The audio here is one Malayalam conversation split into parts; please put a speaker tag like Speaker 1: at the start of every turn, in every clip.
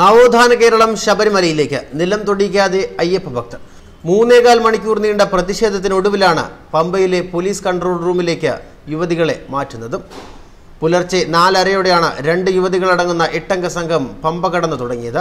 Speaker 1: നവോത്ഥാന കേരളം ശബരിമലയിലേക്ക് നിലം തൊടിക്കാതെ അയ്യപ്പ ഭക്തർ. മൂന്നേകാൽ മണിക്കൂർ നീണ്ട പ്രതിഷേധത്തിനൊടുവിലാണ് പമ്പയിലെ പോലീസ് കൺട്രോൾ റൂമിലേക്ക് യുവതികളെ മാറ്റുന്നത്. പുലർച്ചെ നാലരയോടെയാണ് രണ്ട് യുവതികളടങ്ങുന്ന എട്ടംഗ സംഘം പമ്പ കടന്നു തുടങ്ങിയത്.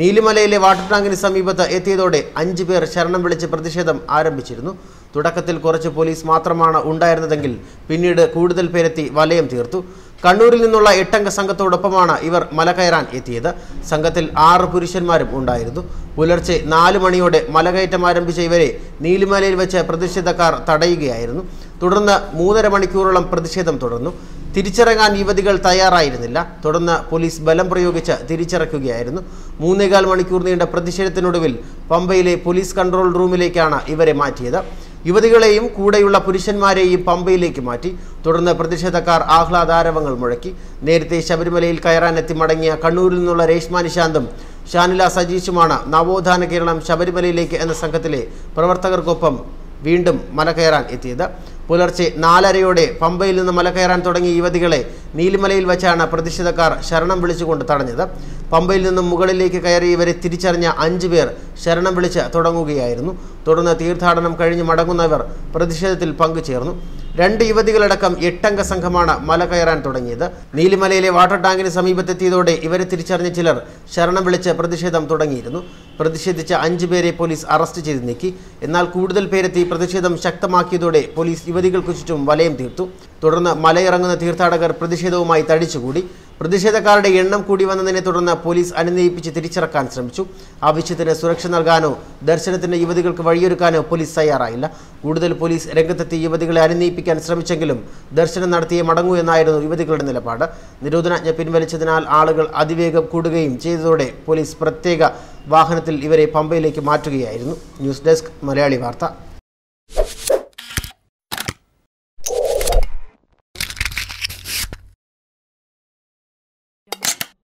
Speaker 1: നീലിമലയിലെ വാട്ടർ ടാങ്കിന് സമീപത്ത് എത്തിയതോടെ അഞ്ചു പേർ ശരണം വിളിച്ച് പ്രതിഷേധം ആരംഭിച്ചിരുന്നു. തുടക്കത്തിൽ കുറച്ച് പോലീസ് മാത്രമാണ് ഉണ്ടായിരുന്നതെങ്കിൽ പിന്നീട് കൂടുതൽ പേരെത്തി വലയം തീർത്തു. കണ്ണൂരിൽ നിന്നുള്ള എട്ടംഗ സംഘത്തോടൊപ്പമാണ് ഇവർ മല കയറാൻ എത്തിയത്. സംഘത്തിൽ ആറ് പുരുഷന്മാരും ഉണ്ടായിരുന്നു. പുലർച്ചെ നാല് മണിയോടെ മലകയറ്റം ആരംഭിച്ച ഇവരെ നീലിമലയിൽ വെച്ച് പ്രതിഷേധക്കാർ തടയുകയായിരുന്നു. തുടർന്ന് മൂന്നര മണിക്കൂറോളം പ്രതിഷേധം തുടർന്നു. തിരിച്ചിറങ്ങാൻ യുവതികൾ തയ്യാറായിരുന്നില്ല. തുടർന്ന് പോലീസ് ബലം പ്രയോഗിച്ച് തിരിച്ചിറക്കുകയായിരുന്നു. മൂന്നേകാൽ മണിക്കൂർ നീണ്ട പ്രതിഷേധത്തിനൊടുവിൽ പമ്പയിലെ പോലീസ് കൺട്രോൾ റൂമിലേക്കാണ് ഇവരെ മാറ്റിയത്. യുവതികളെയും കൂടെയുള്ള പുരുഷന്മാരെയും പമ്പയിലേക്ക് മാറ്റി. തുടർന്ന് പ്രതിഷേധക്കാർ ആഹ്ലാദാരവങ്ങൾ മുഴക്കി. നേരത്തെ ശബരിമലയിൽ കയറാനെത്തി മടങ്ങിയ കണ്ണൂരിൽ നിന്നുള്ള രേഷ്മ നിശാന്തും ഷാനില സജീഷുമാണ് നവോത്ഥാന കേരളം ശബരിമലയിലേക്ക് എന്ന സംഘത്തിലെ പ്രവർത്തകർക്കൊപ്പം വീണ്ടും മല കയറാൻ എത്തിയത്. പുലർച്ചെ നാലരയോടെ പമ്പയിൽ നിന്ന് മല കയറാൻ തുടങ്ങിയ യുവതികളെ നീലിമലയിൽ വെച്ചാണ് പ്രതിഷേധക്കാർ ശരണം വിളിച്ചുകൊണ്ട് തടഞ്ഞത്. പമ്പയിൽ നിന്നും മുകളിലേക്ക് കയറി ഇവരെ തിരിച്ചറിഞ്ഞ അഞ്ചു പേർ ശരണം വിളിച്ച് തുടങ്ങുകയായിരുന്നു. തുടർന്ന് തീർത്ഥാടനം കഴിഞ്ഞ് മടങ്ങുന്നവർ പ്രതിഷേധത്തിൽ പങ്കുചേർന്നു. രണ്ട് യുവതികളടക്കം എട്ടംഗ സംഘമാണ് മല കയറാൻ തുടങ്ങിയത്. നീലിമലയിലെ വാട്ടർ ടാങ്കിന് സമീപത്തെത്തിയതോടെ ഇവരെ തിരിച്ചറിഞ്ഞ ചിലർ ശരണം വിളിച്ച് പ്രതിഷേധം തുടങ്ങിയിരുന്നു. പ്രതിഷേധിച്ച അഞ്ചു പേരെ പോലീസ് അറസ്റ്റ് ചെയ്ത് നീക്കി. എന്നാൽ കൂടുതൽ പേരെത്തി പ്രതിഷേധം ശക്തമാക്കിയതോടെ പോലീസ് യുവതികൾക്ക് ചുറ്റും വലയം തീർത്തു. തുടർന്ന് മലയിറങ്ങുന്ന തീർത്ഥാടകർ പ്രതിഷേധവുമായി തടിച്ചുകൂടി. പ്രതിഷേധക്കാരുടെ എണ്ണം കൂടി വന്നതിനെ തുടർന്ന് പോലീസ് അനുനയിപ്പിച്ച് തിരിച്ചിറക്കാൻ ശ്രമിച്ചു. ആവശ്യത്തിന് സുരക്ഷ നൽകാനോ ദർശനത്തിന് യുവതികൾക്ക് വഴിയൊരുക്കാനോ പോലീസ് തയ്യാറായില്ല. കൂടുതൽ പോലീസ് രംഗത്തെത്തി യുവതികളെ അനുനയിപ്പിക്കാൻ ശ്രമിച്ചെങ്കിലും ദർശനം നടത്തിയേ മടങ്ങൂ എന്നായിരുന്നു യുവതികളുടെ നിലപാട്. നിരോധനാജ്ഞ പിൻവലിച്ചതിനാൽ ആളുകൾ അതിവേഗം കൂടുകയും ചെയ്തതോടെ പോലീസ് പ്രത്യേക വാഹനത്തിൽ ഇവരെ പമ്പയിലേക്ക് മാറ്റുകയായിരുന്നു. ന്യൂസ് ഡെസ്ക് മലയാളി വാർത്ത.